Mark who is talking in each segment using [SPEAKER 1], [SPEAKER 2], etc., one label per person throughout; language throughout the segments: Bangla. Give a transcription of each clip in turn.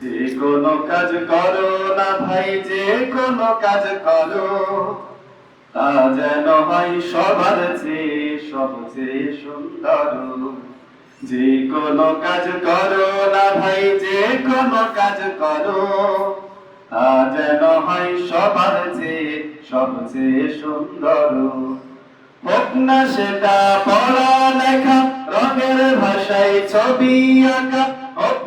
[SPEAKER 1] যে কোনো কাজ করো না ভাই, যে কোনো কাজ করো। তা যেন হয় সবার চেয়ে সবচেয়ে সুন্দর। যে কোনো কাজ করো না ভাই, যে কোনো কাজ করো। তা যেন হয় সবার চেয়ে সবচেয়ে সুন্দর। হোক না সেটা পড়া লেখা রঙের ভাষায় ছবি আঁকা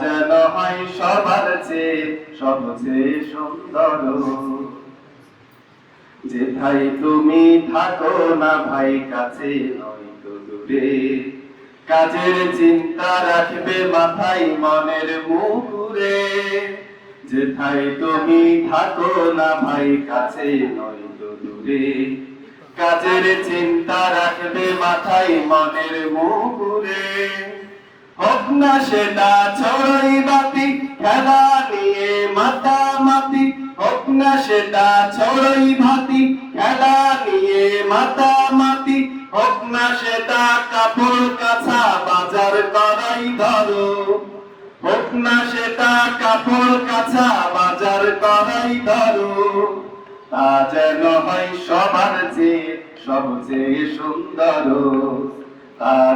[SPEAKER 1] যেন হয় সবার চেয়ে সবচেয়ে সুন্দর। যে ভাই তুমি থাকো না ভাই, কাছে নয়তো দূরে। কাজের চিন্তা রাখবে মাথায় মনের মুকুরে। যে ভাই তুমি থাকো না ভাই, কাছে নয়তো দূরে। কাজের চিন্তা রাখবে মাথায় মনের মুকুরে। হোক না সেটা ছড়াই বাতি, খেলা নিয়ে মাতামাতি হোক না সেটা ছড়াই ভাতি খেলা নিয়ে মাতামাতি হোক না সেটা কাপড় কাছা বাজার করাই ধরো। হোক সেটা কাপড় কাছা বাজার করাই ধরো। তা যেন হয় সবার চেয়ে, সবচেয়ে সুন্দর।